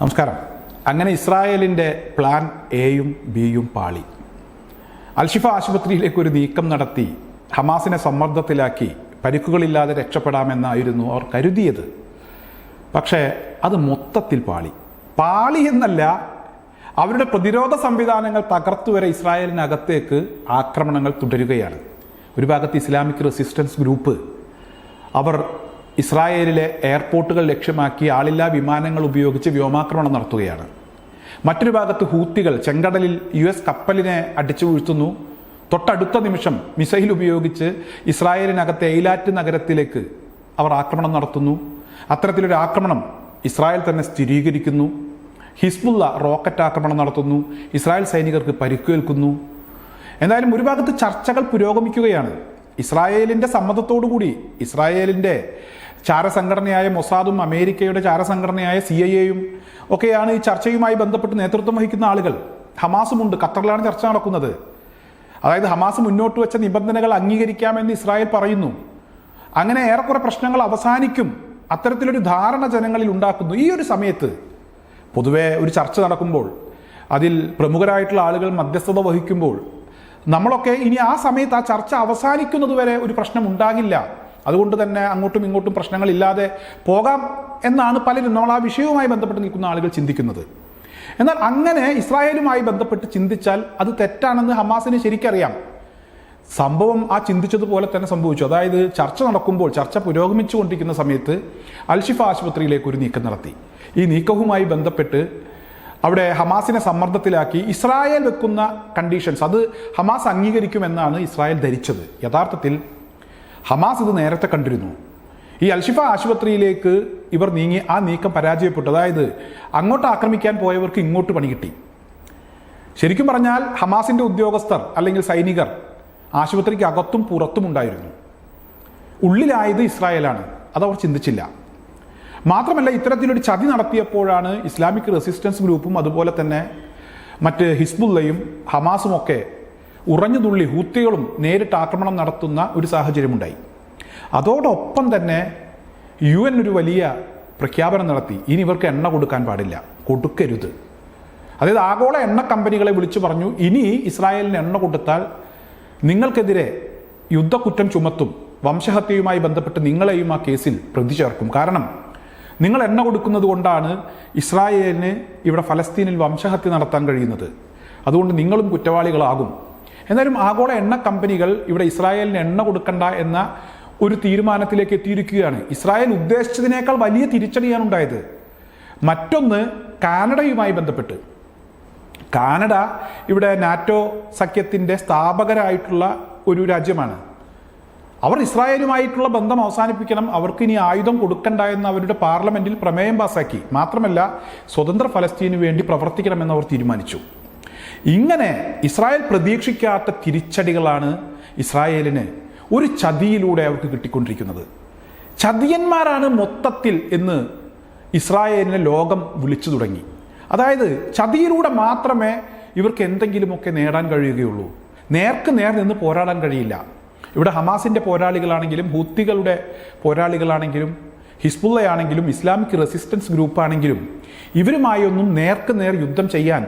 നമസ്കാരം. അങ്ങനെ ഇസ്രായേലിന്റെ പ്ലാൻ എയും ബിയും പാളി. അൽഷിഫ ആശുപത്രിയിലേക്ക് ഒരു നീക്കം നടത്തി ഹമാസിനെ സമ്മർദ്ദത്തിലാക്കി പരിക്കുകളില്ലാതെ രക്ഷപ്പെടാമെന്നായിരുന്നു അവർ കരുതിയത്. പക്ഷേ അത് മൊത്തത്തിൽ പാളി. പാളി എന്നല്ല അവരുടെ പ്രതിരോധ സംവിധാനങ്ങൾ തകർത്തുവരെ ഇസ്രായേലിനകത്തേക്ക് ആക്രമണങ്ങൾ തുടരുകയാണ്. ഒരു ഭാഗത്ത് ഇസ്ലാമിക് റെസിസ്റ്റൻസ് ഗ്രൂപ്പ് അവർ ഇസ്രായേലിലെ എയർപോർട്ടുകൾ ലക്ഷ്യമാക്കി ആളില്ലാ വിമാനങ്ങൾ ഉപയോഗിച്ച് വ്യോമാക്രമണം നടത്തുകയാണ്. മറ്റൊരു ഭാഗത്ത് ഹൂത്തികൾ ചെങ്കടലിൽ യു എസ് കപ്പലിനെ അടിച്ചു വീഴ്ത്തുന്നു. തൊട്ടടുത്ത നിമിഷം മിസൈൽ ഉപയോഗിച്ച് ഇസ്രായേലിനകത്തെ എയിലാറ്റ് നഗരത്തിലേക്ക് അവർ ആക്രമണം നടത്തുന്നു. അത്തരത്തിലൊരു ആക്രമണം ഇസ്രായേൽ തന്നെ സ്ഥിരീകരിക്കുന്നു. ഹിസ്ബുള്ള റോക്കറ്റ് ആക്രമണം നടത്തുന്നു. ഇസ്രായേൽ സൈനികർക്ക് പരിക്കേൽക്കുന്നു. എന്തായാലും ഒരു ഭാഗത്ത് ചർച്ചകൾ പുരോഗമിക്കുകയാണ്. ഇസ്രായേലിന്റെ സമ്മതത്തോടുകൂടി ഇസ്രായേലിന്റെ ചാരസംഘടനയായ മൊസാദും അമേരിക്കയുടെ ചാരസംഘടനയായ സി ഐ എയും ഒക്കെയാണ് ഈ ചർച്ചയുമായി ബന്ധപ്പെട്ട് നേതൃത്വം വഹിക്കുന്ന ആളുകൾ. ഹമാസുമുണ്ട്. ഖത്തറിലാണ് ചർച്ച നടക്കുന്നത്. അതായത് ഹമാസ് മുന്നോട്ട് വെച്ച നിബന്ധനകൾ അംഗീകരിക്കാമെന്ന് ഇസ്രായേൽ പറയുന്നു. അങ്ങനെ ഏറെക്കുറെ പ്രശ്നങ്ങൾ അവസാനിക്കും. അത്തരത്തിലൊരു ധാരണ ജനങ്ങളിൽ ഉണ്ടാക്കുന്നു. ഈ ഒരു സമയത്ത് പൊതുവെ ഒരു ചർച്ച നടക്കുമ്പോൾ അതിൽ പ്രമുഖരായിട്ടുള്ള ആളുകൾ മധ്യസ്ഥത വഹിക്കുമ്പോൾ നമ്മളൊക്കെ ഇനി ആ സമയത്ത് ആ ചർച്ച അവസാനിക്കുന്നതുവരെ ഒരു പ്രശ്നം ഉണ്ടാകില്ല. അതുകൊണ്ട് തന്നെ അങ്ങോട്ടും ഇങ്ങോട്ടും പ്രശ്നങ്ങളില്ലാതെ പോകാം എന്നാണ് പലരും നമ്മൾ ആ വിഷയവുമായി ബന്ധപ്പെട്ട് നിൽക്കുന്ന ആളുകൾ ചിന്തിക്കുന്നത്. എന്നാൽ അങ്ങനെ ഇസ്രായേലുമായി ബന്ധപ്പെട്ട് ചിന്തിച്ചാൽ അത് തെറ്റാണെന്ന് ഹമാസിന് ശരിക്കറിയാം. സംഭവം ആ ചിന്തിച്ചതുപോലെ തന്നെ സംഭവിച്ചു. അതായത് ചർച്ച നടക്കുമ്പോൾ ചർച്ച പുരോഗമിച്ചുകൊണ്ടിരിക്കുന്ന സമയത്ത് അൽഷിഫ ആശുപത്രിയിലേക്ക് ഒരു നീക്കം നടത്തി. ഈ നീക്കവുമായി ബന്ധപ്പെട്ട് അവിടെ ഹമാസിനെ സമ്മർദ്ദത്തിലാക്കി ഇസ്രായേൽ വെക്കുന്ന കണ്ടീഷൻസ് അത് ഹമാസ് അംഗീകരിക്കുമെന്നാണ് ഇസ്രായേൽ ധരിച്ചത്. യഥാർത്ഥത്തിൽ ഹമാസ് ഇത് നേരത്തെ കണ്ടിരുന്നു. ഈ അൽഷിഫ ആശുപത്രിയിലേക്ക് ഇവർ നീങ്ങി ആ നീക്കം പരാജയപ്പെട്ടു. അതായത് അങ്ങോട്ട് ആക്രമിക്കാൻ പോയവർക്ക് ഇങ്ങോട്ട് പണി കിട്ടി. ശരിക്കും പറഞ്ഞാൽ ഹമാസിന്റെ ഉദ്യോഗസ്ഥർ അല്ലെങ്കിൽ സൈനികർ ആശുപത്രിക്ക് അകത്തും പുറത്തും ഉണ്ടായിരുന്നു. ഉള്ളിലായത് ഇസ്രായേലാണ്. അതവർ ചിന്തിച്ചില്ല. മാത്രമല്ല ഇത്തരത്തിലൊരു ചതി നടത്തിയപ്പോഴാണ് ഇസ്ലാമിക് റെസിസ്റ്റൻസ് ഗ്രൂപ്പും അതുപോലെ തന്നെ മറ്റ് ഹിസ്ബുള്ളയും ഹമാസും ഒക്കെ ഉറഞ്ഞുതുള്ളി ഹൂത്തികളും നേരിട്ട് ആക്രമണം നടത്തുന്ന ഒരു സാഹചര്യമുണ്ടായി. അതോടൊപ്പം തന്നെ യു എൻ ഒരു വലിയ പ്രഖ്യാപനം നടത്തി. ഇനി ഇവർക്ക് എണ്ണ കൊടുക്കാൻ പാടില്ല. കൊടുക്കരുത്. അതായത് ആഗോള എണ്ണ കമ്പനികളെ വിളിച്ചു പറഞ്ഞു ഇനി ഇസ്രായേലിന് എണ്ണ കൊടുത്താൽ നിങ്ങൾക്കെതിരെ യുദ്ധക്കുറ്റം ചുമത്തും വംശഹത്യയുമായി ബന്ധപ്പെട്ട് നിങ്ങളെയും ആ കേസിൽ പ്രതി ചേർക്കും കാരണം നിങ്ങൾ എണ്ണ കൊടുക്കുന്നത് കൊണ്ടാണ് ഇസ്രായേലിന് ഇവിടെ ഫലസ്തീനിൽ വംശഹത്യ നടത്താൻ കഴിയുന്നത്. അതുകൊണ്ട് നിങ്ങളും കുറ്റവാളികളാകും. എന്നാലും ആഗോള എണ്ണ കമ്പനികൾ ഇവിടെ ഇസ്രായേലിന് എണ്ണ കൊടുക്കണ്ട എന്ന ഒരു തീരുമാനത്തിലേക്ക് എത്തിയിരിക്കുകയാണ്. ഇസ്രായേൽ ഉദ്ദേശിച്ചതിനേക്കാൾ വലിയ തിരിച്ചടിയാണ് ഉണ്ടായത്. മറ്റൊന്ന് കാനഡയുമായി ബന്ധപ്പെട്ട്. കാനഡ ഇവിടെ നാറ്റോ സഖ്യത്തിന്റെ സ്ഥാപകരായിട്ടുള്ള ഒരു രാജ്യമാണ്. അവർ ഇസ്രായേലുമായിട്ടുള്ള ബന്ധം അവസാനിപ്പിക്കണം അവർക്ക് ഇനി ആയുധം കൊടുക്കണ്ട എന്ന് അവരുടെ പാർലമെന്റിൽ പ്രമേയം പാസാക്കി. മാത്രമല്ല സ്വതന്ത്ര ഫലസ്തീനു വേണ്ടി പ്രവർത്തിക്കണമെന്ന് അവർ തീരുമാനിച്ചു. ഇങ്ങനെ ഇസ്രായേൽ പ്രതീക്ഷിക്കാത്ത തിരിച്ചടികളാണ് ഇസ്രായേലിന് ഒരു ചതിയിലൂടെ അവർക്ക് കിട്ടിക്കൊണ്ടിരിക്കുന്നത്. ചതിയന്മാരാണ് മൊത്തത്തിൽ എന്ന് ഇസ്രായേലിനെ ലോകം വിളിച്ചു തുടങ്ങി. അതായത് ചതിയിലൂടെ മാത്രമേ ഇവർക്ക് എന്തെങ്കിലുമൊക്കെ നേടാൻ കഴിയുകയുള്ളൂ. നേർക്ക് നേർ നിന്ന് പോരാടാൻ കഴിയില്ല. ഇവിടെ ഹമാസിന്റെ പോരാളികളാണെങ്കിലും ഹൂത്തികളുടെ പോരാളികളാണെങ്കിലും ഹിസ്ബുള്ളയാണെങ്കിലും ഇസ്ലാമിക് റെസിസ്റ്റൻസ് ഗ്രൂപ്പാണെങ്കിലും ഇവരുമായൊന്നും നേർക്ക് നേർ യുദ്ധം ചെയ്യാൻ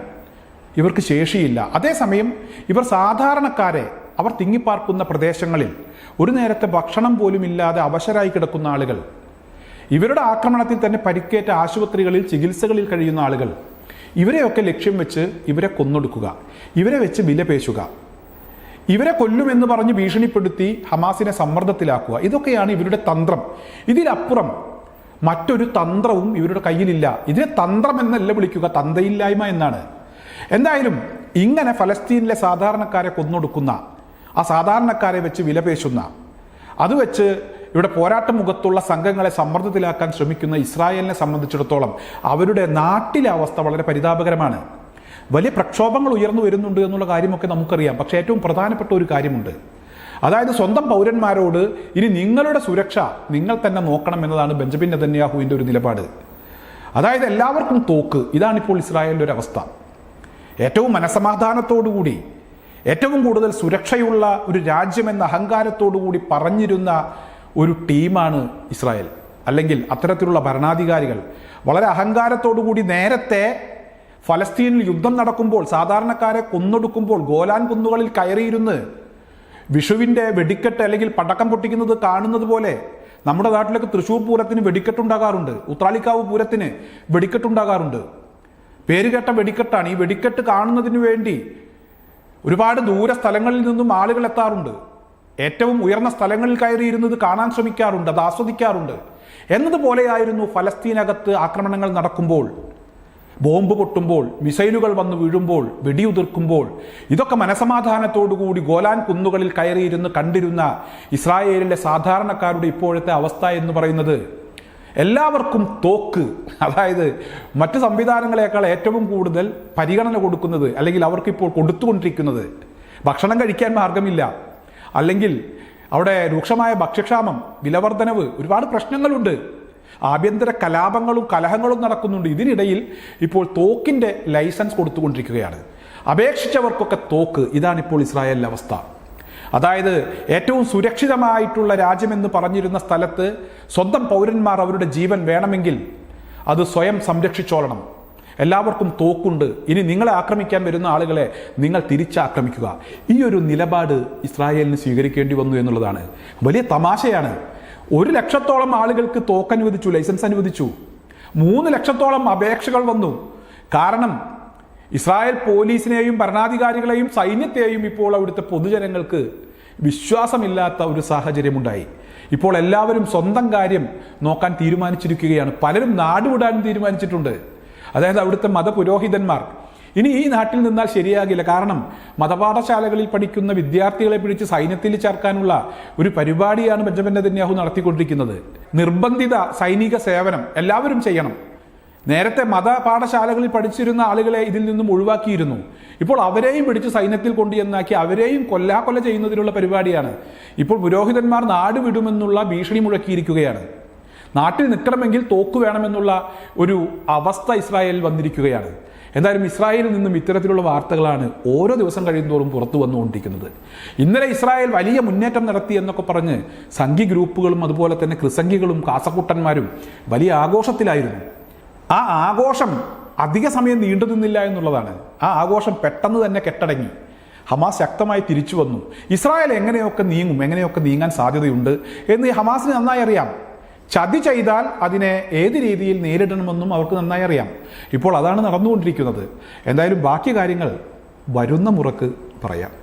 ഇവർക്ക് ശേഷിയില്ല. അതേസമയം ഇവർ സാധാരണക്കാരെ അവർ തിങ്ങിപ്പാർക്കുന്ന പ്രദേശങ്ങളിൽ ഒരു നേരത്തെ ഭക്ഷണം പോലും ഇല്ലാതെ അവശരായി കിടക്കുന്ന ആളുകൾ ഇവരുടെ ആക്രമണത്തിൽ തന്നെ പരിക്കേറ്റ ആശുപത്രികളിൽ ചികിത്സകളിൽ കഴിയുന്ന ആളുകൾ ഇവരെയൊക്കെ ലക്ഷ്യം വെച്ച് ഇവരെ കൊന്നൊടുക്കുക ഇവരെ വെച്ച് വിലപേശുക ഇവരെ കൊല്ലുമെന്ന് പറഞ്ഞ് ഭീഷണിപ്പെടുത്തി ഹമാസിനെ സമ്മർദ്ദത്തിലാക്കുക. ഇതൊക്കെയാണ് ഇവരുടെ തന്ത്രം. ഇതിലപ്പുറം മറ്റൊരു തന്ത്രവും ഇവരുടെ കയ്യിലില്ല. ഇതിനെ തന്ത്രം എന്നല്ല വിളിക്കുക തന്തയില്ലായ്മ എന്നാണ്. എന്തായാലും ഇങ്ങനെ ഫലസ്തീനിലെ സാധാരണക്കാരെ കൊന്നൊടുക്കുന്ന ആ സാധാരണക്കാരെ വെച്ച് വിലപേശുന്ന അത് വെച്ച് ഇവിടെ പോരാട്ട മുഖത്തുള്ള സംഘങ്ങളെ സമ്മർദ്ദത്തിലാക്കാൻ ശ്രമിക്കുന്ന ഇസ്രായേലിനെ സംബന്ധിച്ചിടത്തോളം അവരുടെ നാട്ടിലെ അവസ്ഥ വളരെ പരിതാപകരമാണ്. വലിയ പ്രക്ഷോഭങ്ങൾ ഉയർന്നു വരുന്നുണ്ട് എന്നുള്ള കാര്യമൊക്കെ നമുക്കറിയാം. പക്ഷേ ഏറ്റവും പ്രധാനപ്പെട്ട ഒരു കാര്യമുണ്ട്. അതായത് സ്വന്തം പൗരന്മാരോട് ഇനി നിങ്ങളുടെ സുരക്ഷ നിങ്ങൾ തന്നെ നോക്കണം എന്നതാണ് ബെഞ്ചമിൻ നെതന്യാഹുവിന്റെ ഒരു നിലപാട്. അതായത് എല്ലാവർക്കും തോക്ക്. ഇതാണിപ്പോൾ ഇസ്രായേലിന്റെ ഒരു അവസ്ഥ. ഏറ്റവും മനസമാധാനത്തോടുകൂടി ഏറ്റവും കൂടുതൽ സുരക്ഷയുള്ള ഒരു രാജ്യമെന്ന അഹങ്കാരത്തോടുകൂടി പറഞ്ഞിരുന്ന ഒരു ടീമാണ് ഇസ്രായേൽ. അല്ലെങ്കിൽ അത്തരത്തിലുള്ള ഭരണാധികാരികൾ വളരെ അഹങ്കാരത്തോടുകൂടി നേരത്തെ ഫലസ്തീനിൽ യുദ്ധം നടക്കുമ്പോൾ സാധാരണക്കാരെ കൊന്നൊടുക്കുമ്പോൾ ഗോലാൻ കുന്നുകളിൽ കയറിയിരുന്ന് വിഷുവിന്റെ വെടിക്കെട്ട് അല്ലെങ്കിൽ പടക്കം പൊട്ടിക്കുന്നത് കാണുന്നത് പോലെ നമ്മുടെ നാട്ടിലൊക്കെ തൃശ്ശൂർ പൂരത്തിന് വെടിക്കെട്ടുണ്ടാകാറുണ്ട്. ഉത്രാളിക്കാവ് പൂരത്തിന് വെടിക്കെട്ടുണ്ടാകാറുണ്ട്. പേരുകേട്ട വെടിക്കെട്ടാണ്. ഈ വെടിക്കെട്ട് കാണുന്നതിന് വേണ്ടി ഒരുപാട് ദൂര സ്ഥലങ്ങളിൽ നിന്നും ആളുകൾ എത്താറുണ്ട്. ഏറ്റവും ഉയർന്ന സ്ഥലങ്ങളിൽ കയറിയിരുന്നത് കാണാൻ ശ്രമിക്കാറുണ്ട് അത് ആസ്വദിക്കാറുണ്ട്. എന്നതുപോലെയായിരുന്നു ഫലസ്തീനകത്ത് ആക്രമണങ്ങൾ നടക്കുമ്പോൾ. ബോംബ് പൊട്ടുമ്പോൾ മിസൈലുകൾ വന്ന് വീഴുമ്പോൾ വെടിയുതിർക്കുമ്പോൾ. ഇതൊക്കെ മനസമാധാനത്തോടുകൂടി ഗോലാൻ കുന്നുകളിൽ കയറിയിരുന്ന് കണ്ടിരുന്ന ഇസ്രായേലിലെ സാധാരണക്കാരുടെ ഇപ്പോഴത്തെ അവസ്ഥ എന്ന് പറയുന്നത് എല്ലാവർക്കും തോക്ക് അതായത് മറ്റ് സംവിധാനങ്ങളെക്കാൾ ഏറ്റവും കൂടുതൽ പരിഗണന കൊടുക്കുന്നത് അല്ലെങ്കിൽ അവർക്കിപ്പോൾ കൊടുത്തുകൊണ്ടിരിക്കുന്നത് ഭക്ഷണം കഴിക്കാൻ മാർഗമില്ല. അല്ലെങ്കിൽ അവിടെ രൂക്ഷമായ ഭക്ഷ്യക്ഷാമം വിലവർധനവ് ഒരുപാട് പ്രശ്നങ്ങളുണ്ട്. ആഭ്യന്തര കലാപങ്ങളും കലഹങ്ങളും നടക്കുന്നുണ്ട്. ഇതിനിടയിൽ ഇപ്പോൾ തോക്കിന്റെ ലൈസൻസ് കൊടുത്തുകൊണ്ടിരിക്കുകയാണ്. അപേക്ഷിച്ചവർക്കൊക്കെ തോക്ക്. ഇതാണിപ്പോൾ ഇസ്രായേലിന്റെ അവസ്ഥ. അതായത് ഏറ്റവും സുരക്ഷിതമായിട്ടുള്ള രാജ്യമെന്ന് പറഞ്ഞിരുന്ന സ്ഥലത്ത് സ്വന്തം പൗരന്മാർ അവരുടെ ജീവൻ വേണമെങ്കിൽ അത് സ്വയം സംരക്ഷിച്ചോളണം. എല്ലാവർക്കും തോക്കുണ്ട്. ഇനി നിങ്ങളെ ആക്രമിക്കാൻ വരുന്ന ആളുകളെ നിങ്ങൾ തിരിച്ചാക്രമിക്കുക. ഈ ഒരു നിലപാട് ഇസ്രായേലിന് സ്വീകരിക്കേണ്ടി വന്നു എന്നുള്ളതാണ്. വലിയ തമാശയാണ്. ഒരു ലക്ഷത്തോളം ആളുകൾക്ക് തോക്ക് അനുവദിച്ചു ലൈസൻസ് അനുവദിച്ചു. മൂന്ന് ലക്ഷത്തോളം അപേക്ഷകൾ വന്നു. കാരണം ഇസ്രായേൽ പോലീസിനെയും ഭരണാധികാരികളെയും സൈന്യത്തെയും ഇപ്പോൾ അവിടുത്തെ പൊതുജനങ്ങൾക്ക് വിശ്വാസമില്ലാത്ത ഒരു സാഹചര്യമുണ്ടായി. ഇപ്പോൾ എല്ലാവരും സ്വന്തം കാര്യം നോക്കാൻ തീരുമാനിച്ചിരിക്കുകയാണ്. പലരും നാടുവിടാനും തീരുമാനിച്ചിട്ടുണ്ട്. അതായത് അവിടുത്തെ മതപുരോഹിതന്മാർ. ഇനി ഈ നാട്ടിൽ നിന്നാൽ ശരിയാകില്ല. കാരണം മതപാഠശാലകളിൽ പഠിക്കുന്ന വിദ്യാർത്ഥികളെ പിടിച്ച് സൈന്യത്തിൽ ചേർക്കാനുള്ള ഒരു പരിപാടിയാണ് ബെഞ്ചമിൻ നെതന്യാഹു നടത്തിക്കൊണ്ടിരിക്കുന്നത്. നിർബന്ധിത സൈനിക സേവനം എല്ലാവരും ചെയ്യണം. നേരത്തെ മത പാഠശാലകളിൽ പഠിച്ചിരുന്ന ആളുകളെ ഇതിൽ നിന്നും ഒഴിവാക്കിയിരുന്നു. ഇപ്പോൾ അവരെയും പിടിച്ച് സൈന്യത്തിൽ കൊണ്ടുചെന്നാക്കി അവരെയും കൊല്ലാക്കൊല ചെയ്യുന്നതിനുള്ള പരിപാടിയാണ്. ഇപ്പോൾ പുരോഹിതന്മാർ നാട് വിടുമെന്നുള്ള ഭീഷണി മുഴക്കിയിരിക്കുകയാണ്. നാട്ടിൽ നിൽക്കണമെങ്കിൽ തോക്ക് വേണമെന്നുള്ള ഒരു അവസ്ഥ ഇസ്രായേലിൽ വന്നിരിക്കുകയാണ്. എന്തായാലും ഇസ്രായേലിൽ നിന്നും ഇത്തരത്തിലുള്ള വാർത്തകളാണ് ഓരോ ദിവസം കഴിയുന്തോറും പുറത്തു വന്നുകൊണ്ടിരിക്കുന്നത്. ഇന്നലെ ഇസ്രായേൽ വലിയ മുന്നേറ്റം നടത്തി എന്നൊക്കെ പറഞ്ഞ് സംഘി ഗ്രൂപ്പുകളും അതുപോലെ തന്നെ ക്രിസംഖികളും കാസക്കൂട്ടന്മാരും വലിയ ആഘോഷത്തിലായിരുന്നു. ആ ആഘോഷം അധിക സമയം നീണ്ടു നിന്നില്ല എന്നുള്ളതാണ്. ആ ആഘോഷം പെട്ടെന്ന് തന്നെ കെട്ടടങ്ങി. ഹമാസ് ശക്തമായി തിരിച്ചു വന്നു. ഇസ്രായേൽ എങ്ങനെയൊക്കെ നീങ്ങും എങ്ങനെയൊക്കെ നീങ്ങാൻ സാധ്യതയുണ്ട് എന്ന് ഹമാസിന് നന്നായി അറിയാം. ചതി ചെയ്താൽ അതിനെ ഏത് രീതിയിൽ നേരിടണമെന്നും അവർക്ക് നന്നായി അറിയാം. ഇപ്പോൾ അതാണ് നടന്നുകൊണ്ടിരിക്കുന്നത്. എന്തായാലും ബാക്കി കാര്യങ്ങൾ വരുന്ന മുറക്ക് പറയാം.